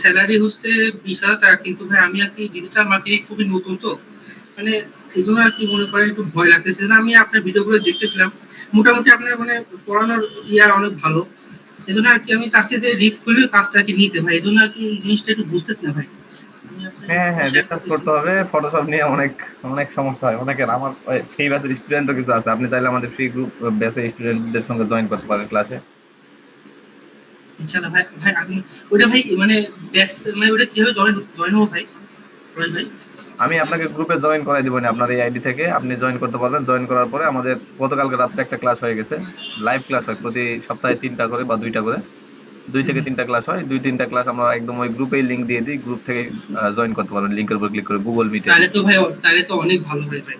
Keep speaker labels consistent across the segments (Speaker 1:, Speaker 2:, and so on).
Speaker 1: Salary হচ্ছে বিশ হাজার টাকা কিন্তু ভাই আমি আর কি ডিজিটাল মার্কেটিং খুবই নতুন তো। মানে এই জন্য আর কি মনে করেন একটু ভয় লাগতেছে। না আমি আপনার ভিডিওগুলো দেখতেছিলাম মোটামুটি আপনার মানে পড়ানোর ইয়া অনেক ভালো। এই জন্য আর কি আমি তার সাথে রিস্ক করে কাজটা আর কি নিতে ভাই। এই জন্য আর কি জিনিসটা একটু বুঝতেছি না ভাই।
Speaker 2: হ্যাঁ হ্যাঁ বিশ্বাস করতে হবে। ফটোশপ নিয়ে অনেক অনেক সমস্যা হয়। অনেকের আমার ফ্রি ব্যাচের স্টুডেন্টও কিছু আছে। আপনি চাইলে আমাদের ফ্রি গ্রুপ ব্যাচের স্টুডেন্টদের সঙ্গে জয়েন করতে পারেন ক্লাসে
Speaker 1: ইনশাআল্লাহ ভাই ভাই আমি ওটা ভাই মানে ব্যাস মানে ওটা কীভাবে জয়েন জয়েন হব ভাই? রয় ভাই?
Speaker 2: আমি আপনাকে গ্রুপে জয়েন করাই দিব আপনার এই আইডি থেকে। আপনি জয়েন করতে পারবেন। জয়েন করার পরে আমাদের গতকালকে রাত্রে একটা ক্লাস হয়ে গেছে। লাইভ ক্লাস হয় প্রতি সপ্তাহে তিনটা করে বা দুইটা করে। দুই থেকে তিনটা ক্লাস হয়। দুই তিনটা ক্লাস আমরা একদম ওই গ্রুপেই লিংক দিয়ে দিই গ্রুপ থেকে জয়েন করতে পারবেন। লিংকের উপর ক্লিক করে গুগল মিটে
Speaker 1: তাহলে তো ভাই তাহলে তো অনেক ভালো হয় ভাই।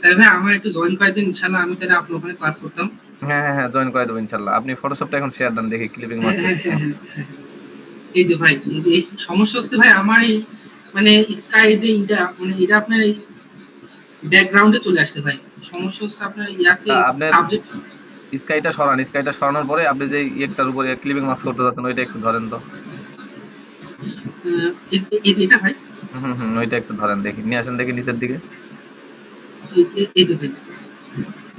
Speaker 1: তাহলে ভাই আমার একটু জয়েন করে দিন ইনশাআল্লাহ আমি তাহলে আপনার ওখানে ক্লাস করতাম।
Speaker 2: হ্যাঁ হ্যাঁ হ্যাঁ জয়েন করে দেবো ইনশাল্লাহ। আপনি ফটোশপটা এখন শেয়ার দেন দেখি ক্লিপিং
Speaker 1: হ্যাঁ, হ্যাঁ, হ্যাঁ, হ্যাঁ। এই যে ভাই এই সমস্যা হচ্ছে ভাই আমার এই মানে স্কাই যে এটা মানে এটা আপনার এই ব্যাকগ্রাউন্ডে চলে আসছে ভাই। সমস্যা হচ্ছে আপনার ইয়াতে সাবজেক্ট
Speaker 2: স্কাইটা সরান স্কাইটা সরানোর পরে আপনি যে ইয়েটার উপরে ক্লিপিং মার্কস করতে যাচ্ছেন ওইটা একটু ধরেন তো।
Speaker 1: এই এটা ভাই?
Speaker 2: হুম হুম ওইটা একটু ধরেন দেখি নিয়ে আসেন দেখি নিচের দিকে।
Speaker 1: এই যে ভাই।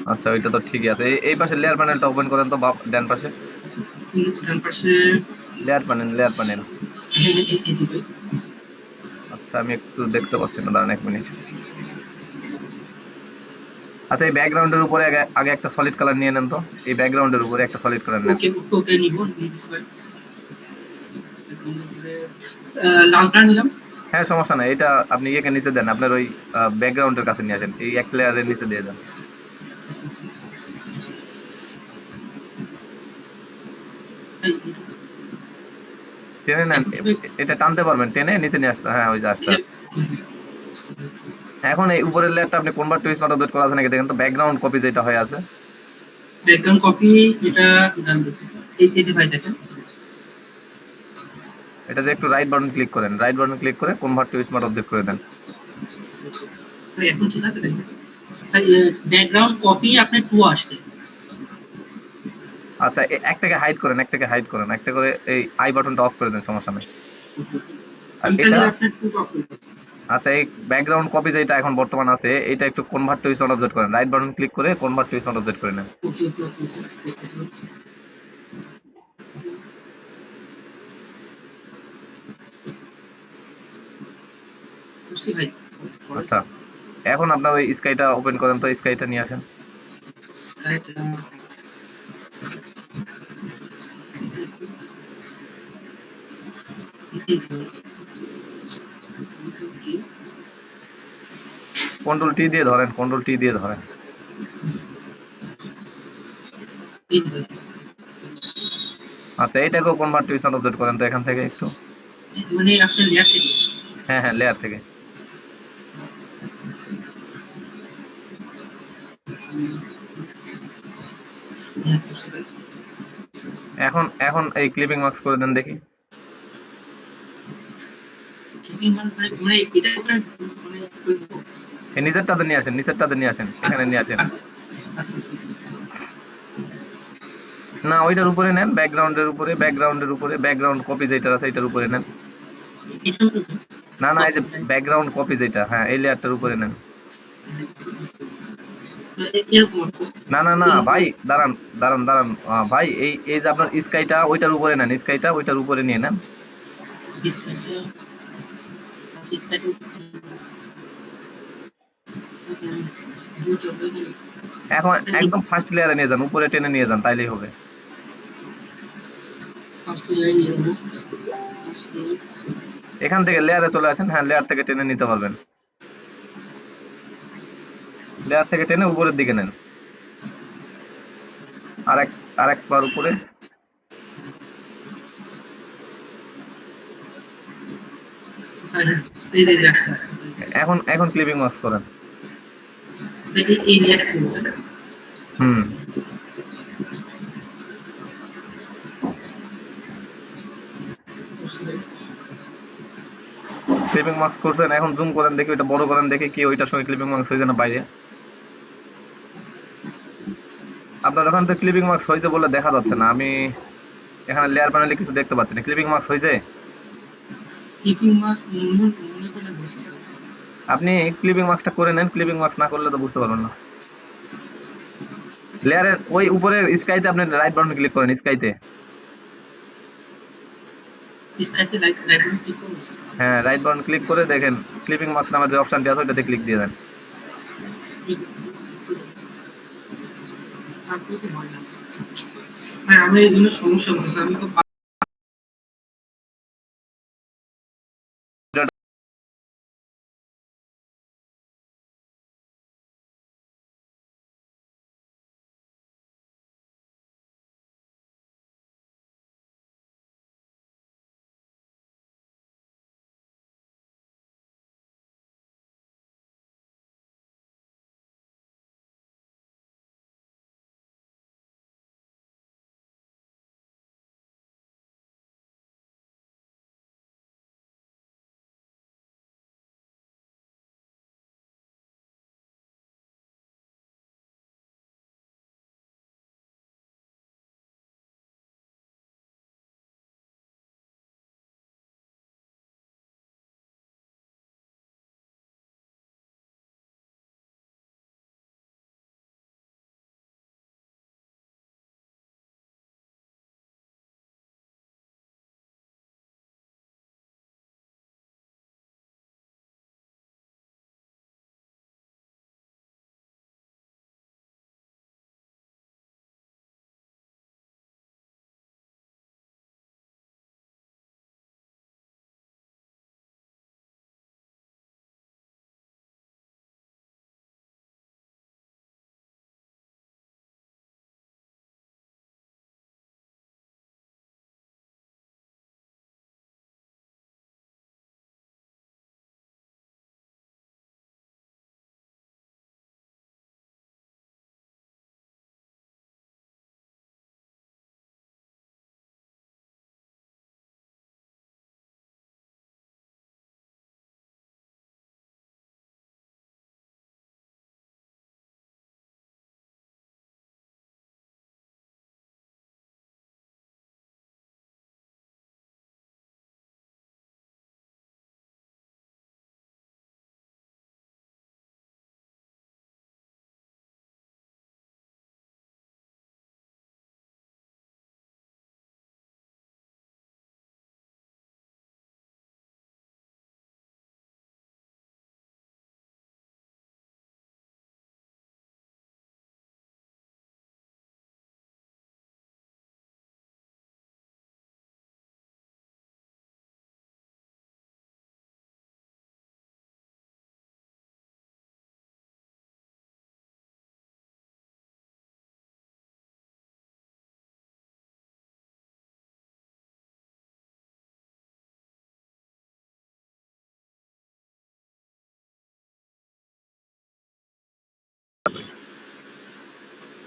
Speaker 2: আচ্ছা ওইটা তো ঠিকই আছে। এই- পাশে লেয়ার প্যানেলটা ওপেন করেন তো বাম ডান পাশে।
Speaker 1: ডান পাশে
Speaker 2: লেয়ার প্যানেল লেয়ার প্যানেল আচ্ছা আমি একটু দেখতে পাচ্ছি না দাঁড়ান এক মিনিট আচ্ছা এই ব্যাকগ্রাউন্ডের উপরে আগে আগে একটা সলিড কালার নিয়ে নেন তো। এই ব্যাকগ্রাউন্ডের উপরে একটা সলিড কালার নেন।
Speaker 1: ওকে ওকে নিব লাল কালার নিলাম।
Speaker 2: হ্যাঁ সমস্যা নাই এটা আপনি ইয়েকে নিচে দেন আপনার ওই ব্যাকগ্রাউন্ডের কাছে নিয়ে আসেন। এই এক লেয়ারের নিচে দিয়ে দেন
Speaker 1: আচ্ছা, আচ্ছা। এই- এই-
Speaker 2: টেনে নেন। এটা টানতে পারবেন টেনে নিচে নিয়ে আসতে হ্যাঁ ওই যে আসতে। এখন এই উপরের লেয়ারটা আপনি কনভার্ট টু স্মার্ট আপডেট করা আছে নাকি দেখেন তো ব্যাকগ্রাউন্ড কপি যেটা হয়ে আছে।
Speaker 1: ব্যাকগ্রাউন্ড কপি এটা এই যে ভাই দেখেন।
Speaker 2: এটা যে একটু রাইট বাটন ক্লিক করেন রাইট বাটন ক্লিক করে কনভার্ট টু স্মার্ট আপডেট করে দেন।
Speaker 1: এখন ঠিক আছে দেখেন। ব্যাকগ্রাউন্ড কপি আপনার টু আসছে।
Speaker 2: আচ্ছা একটাকে হাইড করেন একটাকে হাইড করেন একটা করে এই আই বাটনটা অফ করে দেন সমস্যা নেই। আচ্ছা এই ব্যাকগ্রাউন্ড কপি যেটা এখন বর্তমান আছে এটা একটু কনভার্ট টু স্মার্ট আপডেট করেন। রাইট বাটন ক্লিক করে কনভার্ট টু স্মার্ট আপডেট করে নেন। আচ্ছা। এখন আপনার ওই স্কাইটা ওপেন করেন তো স্কাইটা নিয়ে আসেন। কন্ট্রোল টি দিয়ে ধরেন কন্ট্রোল টি দিয়ে ধরেন। আচ্ছা এইটাকেও কনভার্ট টু আপডেট করেন তো এখান থেকে একটু? হ্যাঁ হ্যাঁ লেয়ার থেকে
Speaker 1: হ্যাঁ, বুঝতে পারছি।
Speaker 2: এখন এখন এই ক্লিপিং মার্কস করে দেন দেখি।
Speaker 1: মানে মানে
Speaker 2: নিচেরটাতে নিয়ে আসেন নিচেরটাতে নিয়ে আসেন এখানে নিয়ে আসেন।
Speaker 1: আচ্ছা, আচ্ছা, আচ্ছা।
Speaker 2: না ওইটার উপরে নেন ব্যাকগ্রাউন্ডের উপরে ব্যাকগ্রাউন্ডের উপরে ব্যাকগ্রাউন্ড কপি যেটা আছে এটার উপরে নেন। না না এই যে ব্যাকগ্রাউন্ড কপি যেটা হ্যাঁ এই লেয়ারটার উপরে নেন। না না না, ভাই, দাঁড়ান দাঁড়ান দাঁড়ান ভাই, এই এই যে আপনার স্কাইটা, ওইটার উপরে নেন, স্কাইটা ওইটার উপরে নিয়ে নেন। এখন একদম ফার্স্ট লেয়ারে নিয়ে যান, উপরে টেনে নিয়ে যান, তাইলেই হবে। এখান থেকে লেয়ারে চলে আসেন হ্যাঁ লেয়ার থেকে টেনে নিতে পারবেন লেয়ার থেকে টেনে উপরের দিকে নেন। আরেক আরেকবার উপরে।
Speaker 1: হ্যাঁ, হ্যাঁ, এই যে, এই যে আসছে, আসছে।
Speaker 2: এখন এখন ক্লিপিং মার্কস করেন? হুম। ক্লিপিং মার্কস করছেন এখন জুম করেন দেখি ওইটা বড় করেন দেখি কি ওইটার সঙ্গে ক্লিপিং মার্কস হয়েছে না বাইরে। আপনার ওখানে তো ক্লিপিং মার্কস হয়েছে বলে দেখা যাচ্ছে না। আমি এখানে লেয়ার প্যানেলে কিছু দেখতে পাচ্ছি না। ক্লিপিং মার্কস হয়েছে?
Speaker 1: ক্লিপিং বুঝতে
Speaker 2: আপনি ক্লিপিং মার্কসটা করে নেন। ক্লিপিং মার্কস না করলে তো বুঝতে পারবেন না। লেয়ারের ওই উপরের স্কাইতে আপনি রাইট বাটন ক্লিক করেন স্কাইতে
Speaker 1: স্কাইতে ক্লিক করুন।
Speaker 2: হ্যাঁ রাইট বাটন ক্লিক করে দেখেন ক্লিপিং মার্কস নামের যে অপশনটি আছে ওইটাতে ক্লিক দিয়ে দেন।
Speaker 1: আমার এই জন্য সমস্যা হচ্ছে। আমি তো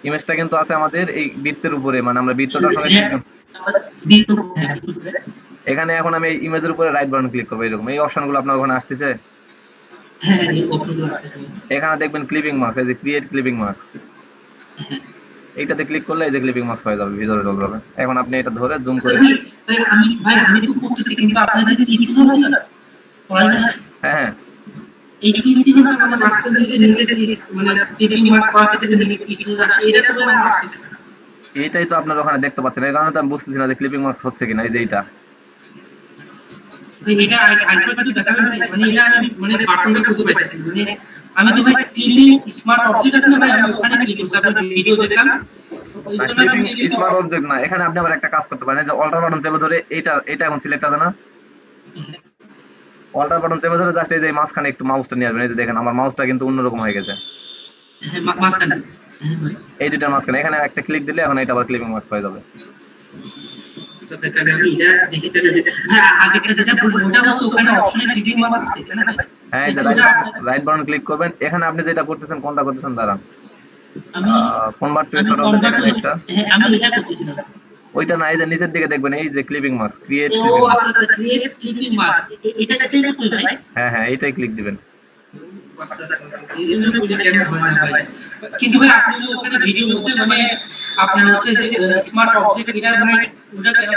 Speaker 2: ইমেজটা কিন্তু আছে আমাদের এই বৃত্তের উপরে মানে আমরা বৃত্তটার সঙ্গে
Speaker 1: হ্যাঁ। দ্বিতীয়
Speaker 2: এখানে এখন আমি ইমেজের উপরে রাইট বাটন ক্লিক করব এরকম। এই অপশনগুলো আপনার ওখানে আসতেছে?
Speaker 1: হ্যাঁ এই অপশনগুলো আসছে
Speaker 2: এখানে দেখবেন ক্লিপিং মার্কস এই যে ক্রিয়েট ক্লিপিং মার্কস এইটাতে ক্লিক করলে এই যে ক্লিপিং মার্কস হয়ে যাবে ভিতরে চলে যাবে এখন আপনি এটা ধরে জুম করে
Speaker 1: ভাই আমি ভাই আমি তো করতেছি কিন্তু আপনার যদি কিছু হয় না। হয়
Speaker 2: হ্যাঁ হ্যাঁ
Speaker 1: এই মানে মানে টিপিং মাস যে এটা তো মানে আসতেছে
Speaker 2: এইটাই তো আপনার ওখানে দেখতে পাচ্ছেন। এই কারণে তো আমি বুঝতেছি না যে ক্লিপিং মার্কস হচ্ছে কিনা এই যে এইটা।
Speaker 1: এটা মানে এটা আমি মানে বাটনটা করতে পারতেছি মানে আমি তো ভাই টিপিং স্মার্ট অবজেক্ট আছে না ভাই? আমি ওখানে ক্লিক করছি। আপনার ভিডিও দেখলাম। ওই জন্য আমি
Speaker 2: ক্লিপিং স্মার্ট অবজেক্ট না। এখানে আপনি আবার একটা কাজ করতে পারেন। যে অল্টার বাটন চেপে ধরে এইটা এটা এখন সিলেক্ট আছে না? অল্টার বাটন চেপে ধরে জাস্ট এই যে মাঝখানে একটু মাউসটা নিয়ে আসবেন। এই যে দেখেন আমার মাউসটা কিন্তু অন্যরকম হয়ে গেছে।
Speaker 1: হ্যাঁ,
Speaker 2: এই দুটার মাঝখানে। এখানে একটা ক্লিক দিলে এখন এটা আবার ক্লিপিং মার্কস হয়ে যাবে।
Speaker 1: আচ্ছা, এটা হ্যাঁ
Speaker 2: রাইট বাটন ক্লিক করবেন। এখানে আপনি যেটা করতেছেন কোনটা করতেছেন দাঁড়ান।
Speaker 1: আমি
Speaker 2: কনভার্ট টু
Speaker 1: হ্যাঁ আমি এটা করতেছি না
Speaker 2: ওইটা না এই যে নিচের দিকে দেখবেন এই যে clipping marks create
Speaker 1: clipping mask এটা ভাই।
Speaker 2: হ্যাঁ হ্যাঁ এটাই ক্লিক দিবেন।
Speaker 1: আচ্ছা, আচ্ছা, আচ্ছা। ভাই। কিন্তু ভাই আপনি যে ওখানে ভিডিওর মধ্যে মানে আপনার হচ্ছে যে স্মার্ট অবজেক্ট এটা মানে ওটা কেন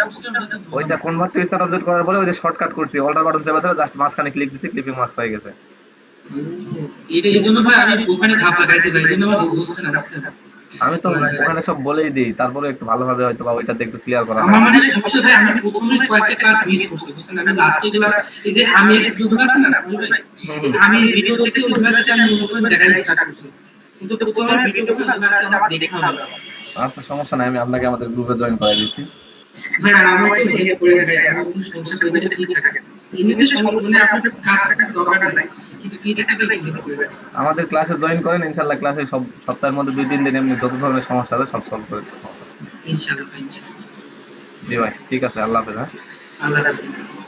Speaker 1: তো
Speaker 2: ওইটা কনভার্ট টু স্টার আপডেট করার পরে ওই যে শর্টকাট করছি অল্টার বাটন চেপে ধরে জাস্ট মাঝখানে ক্লিক দিছি ক্লিপিং মার্কস হয়ে গেছে।
Speaker 1: এটা এই জন্য ভাই আমি ওখানে ধাপ লাগাইছি ভাই এই জন্য আমার বুঝতে না।
Speaker 2: আমি তো ওখানে সব বলেই দিই তারপরে একটু ভালোভাবে হয়তো বা ওইটাতে একটু ক্লিয়ার করা
Speaker 1: আমার মানে সমস্যা ভাই আমি প্রথমে কয়েকটা ক্লাস মিস করছি বুঝছেন? আমি লাস্টে গুলো এই যে আমি ভিডিওগুলো আছে না। আমি ভিডিও থেকে ওইগুলো থেকে আমি মনে করে দেখাই স্টার্ট করছি। কিন্তু প্রথমে ভিডিওগুলো আমার দেখা হবে না।
Speaker 2: আচ্ছা সমস্যা নাই আমি আপনাকে আমাদের গ্রুপে জয়েন করাই দিচ্ছি
Speaker 1: ভাই আমার একটু হেল্প করে ভাই আমার কোনো সমস্যা হয়ে গেলে ফ্রি থাকে মানে
Speaker 2: আমাদের ক্লাসে জয়েন করেন ইনশাল্লাহ ক্লাসে সব সপ্তাহের মধ্যে দুই তিন দিন এমনি যত ধরনের সমস্যা আছে সব সলভ করে দেবো।
Speaker 1: ইনশাআল্লাহ ইনশাআল্লাহ
Speaker 2: জি ভাই ঠিক আছে আল্লাহ হাফেজ হ্যাঁ।
Speaker 1: আল্লাহ হাফেজ।